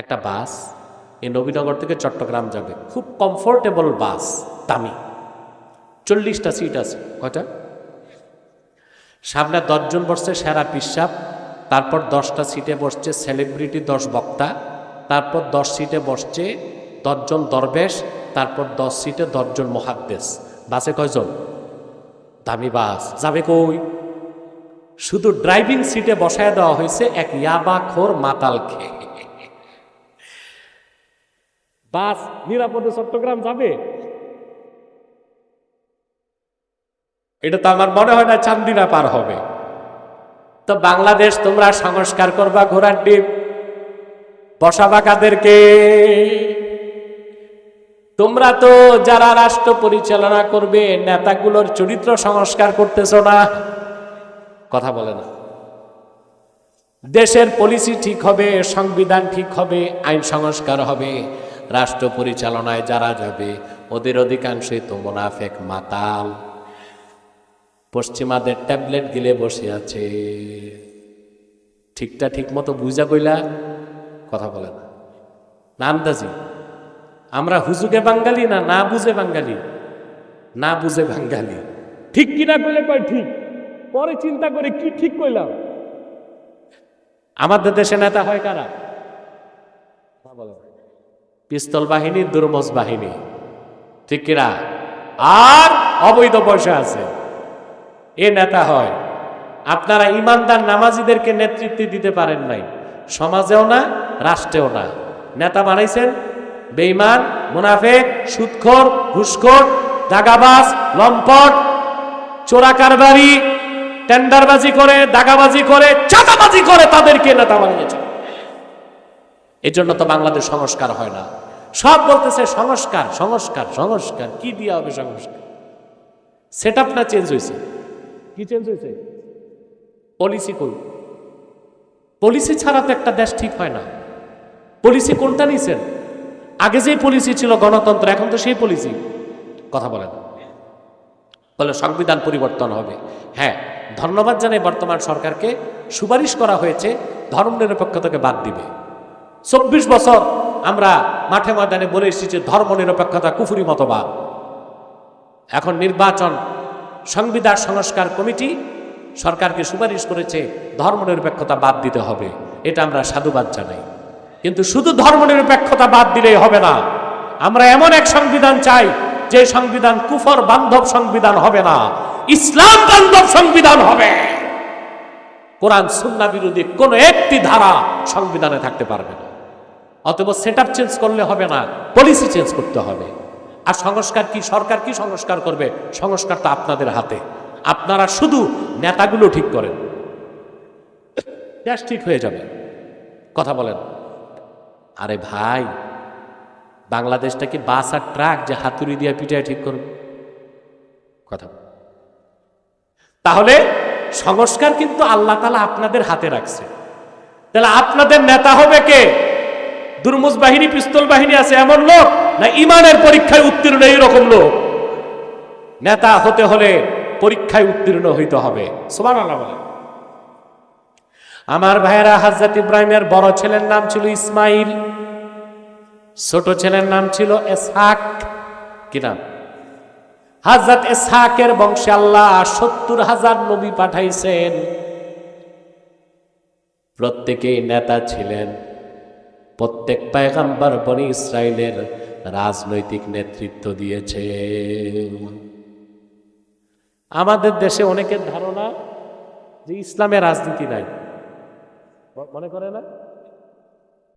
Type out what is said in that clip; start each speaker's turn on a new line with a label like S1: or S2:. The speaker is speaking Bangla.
S1: একটা বাস, এই নবীনগর থেকে চট্টগ্রাম যাবে। খুব কমফোর্টেবল বাস, দামি। চল্লিশটা সিট আছে। কয়টা? সামনে দশজন বসছে সেরা পিসাব, তারপর দশটা সিটে বসছে সেলিব্রিটি দশ বক্তা, তারপর দশ সিটে বসছে দশজন দরবেশ, তারপর দশ সিটে দশজন মহাদ্দেশ। বাসে কয়জন? দামি বাস। যাবে কই? শুধু ড্রাইভিং সিটে বসায় দেওয়া হয়েছে এক ইয়াবা খোর মাতাল খেয়ে বাস নিরাপদে চট্টগ্রাম যাবে। এটা তো আমার মনে হয় না চান্দিনা পার হবে। তো বাংলাদেশ, তোমরা সংস্কার করবা ঘোড়ার ডিপ বসাবা কাদেরকে তোমরা তো যারা রাষ্ট্র পরিচালনা করবে, নেতাগুলোর চরিত্র সংস্কার করতেছ না। কথা বলে না। দেশের পলিসি ঠিক হবে, সংবিধান ঠিক হবে, আইন সংস্কার হবে। রাষ্ট্র পরিচালনায় যারা যাবে, ওদের অধিকাংশই তো মোনাফেক মাতাল। পশ্চিমাদের ট্যাবলেট গিলে বসে আছে। ঠিকটা ঠিক মতো বুঝা কইলা কথা বলে না। আন্দাজি? আমরা হুজুগে বাঙালি না না বুঝে বাঙালি? না বুঝে বাঙালি। ঠিক কিনা কইলে কয় ঠিক? পরে চিন্তা করে কি ঠিক কইলাম? আমাদের দেশে নেতা হয় কারা? বলে। পিস্তল বাহিনী দুর্মস বাহিনী। ঠিক কিনা? আর অবৈধ পয়সা আছে। এ নেতা হয়। আপনারা ইমানদার নামাজিদেরকে নেতৃত্ব দিতে পারেন নাই। সমাজেও না, রাষ্ট্রেও না। নেতা বানাইছেন বেইমান মুনাফেক সুৎখোর ঘুষখোর, দাগাবাজ, লম্পট, চোরা কারবারি, টেন্ডারবাজি করে, দাগাবাজি করে, চাঁদাবাজি করে তাদেরকে নেতা বানিয়েছে এই জন্য তো বাংলাদেশ সংস্কার হয় না। সব বলতেছে সংস্কার সংস্কার সংস্কার। কি দিয়া হবে সংস্কার? সেট আপটা চেঞ্জ হয়েছে কি চেঞ্জ হয়েছে পলিসি কই? পলিসি ছাড়া তো একটা দেশ ঠিক হয় না। পলিসি কোনটা নিছেন? আগে যে পলিসি ছিল গণতন্ত্র এখন তো সেই পলিসি কথা বলেন। বলে সংবিধান পরিবর্তন হবে। হ্যাঁ ধন্যবাদ জানাই বর্তমান সরকারকে। সুপারিশ করা হয়েছে ধর্মনিরপেক্ষতাকে বাদ দিবে। চব্বিশ বছর আমরা মাঠে ময়দানে বলে এসেছি ধর্মনিরপেক্ষতা কুফুরি মতবাদ। এখন নির্বাচন সংবিধান সংস্কার কমিটি সরকারকে সুপারিশ করেছে ধর্মনিরপেক্ষতা বাদ দিতে হবে। এটা আমরা সাধুবাদ জানাই। কিন্তু শুধু ধর্ম নিরপেক্ষতা বাদ দিলেই হবে না। আমরা এমন এক সংবিধান চাই যে সংবিধান কুফর বান্ধব সংবিধান হবে না। ইসলাম বান্ধব সংবিধান হবে। কোরআন সুন্না বিরোধী কোনো একটি ধারা সংবিধানে থাকতে পারবে না। অতএব সেট চেঞ্জ করলে হবে না পলিসি চেঞ্জ করতে হবে। আর সংস্কার কি, সরকার কি সংস্কার করবে? সংস্কার তো আপনাদের হাতে। আপনারা শুধু নেতাগুলো ঠিক করেন। দেশ ঠিক হয়ে যাবে। কথা বলেন। আরে ভাই, বাংলাদেশটা কি বাস আর ট্রাক যে হাতুড়ি দিয়ে পিটায় ঠিক করবে? কথা তাহলে সংস্কার কিন্তু আল্লাহ তালা আপনাদের হাতে রাখছে। তাহলে আপনাদের নেতা হবে কে? দুর্মুজ বাহিনী, পিস্তল বাহিনী আছে, এমন লোক না ইমানের পরীক্ষায় উত্তীর্ণ, এইরকম লোক। নেতা হতে হলে পরীক্ষায় উত্তীর্ণ হইতে হবে। সোমান বলে আমার ভাইয়েরা হাজরত ইব্রাহিমের বড় ছেলের নাম ছিল ইসমাইল, ছোট ছেলের নাম ছিল এসহাক। কি নাম? হাজরত এসহাকের বংশে আল্লাহ সত্তর হাজার নবী পাঠাইছেন। প্রত্যেকেই নেতা ছিলেন। প্রত্যেক পায়গাম্বার বনি ইসরায়েলের রাজনৈতিক নেতৃত্ব দিয়েছে। আমাদের দেশে অনেকের ধারণা যে ইসলামে রাজনীতি নাই। মনে করে না?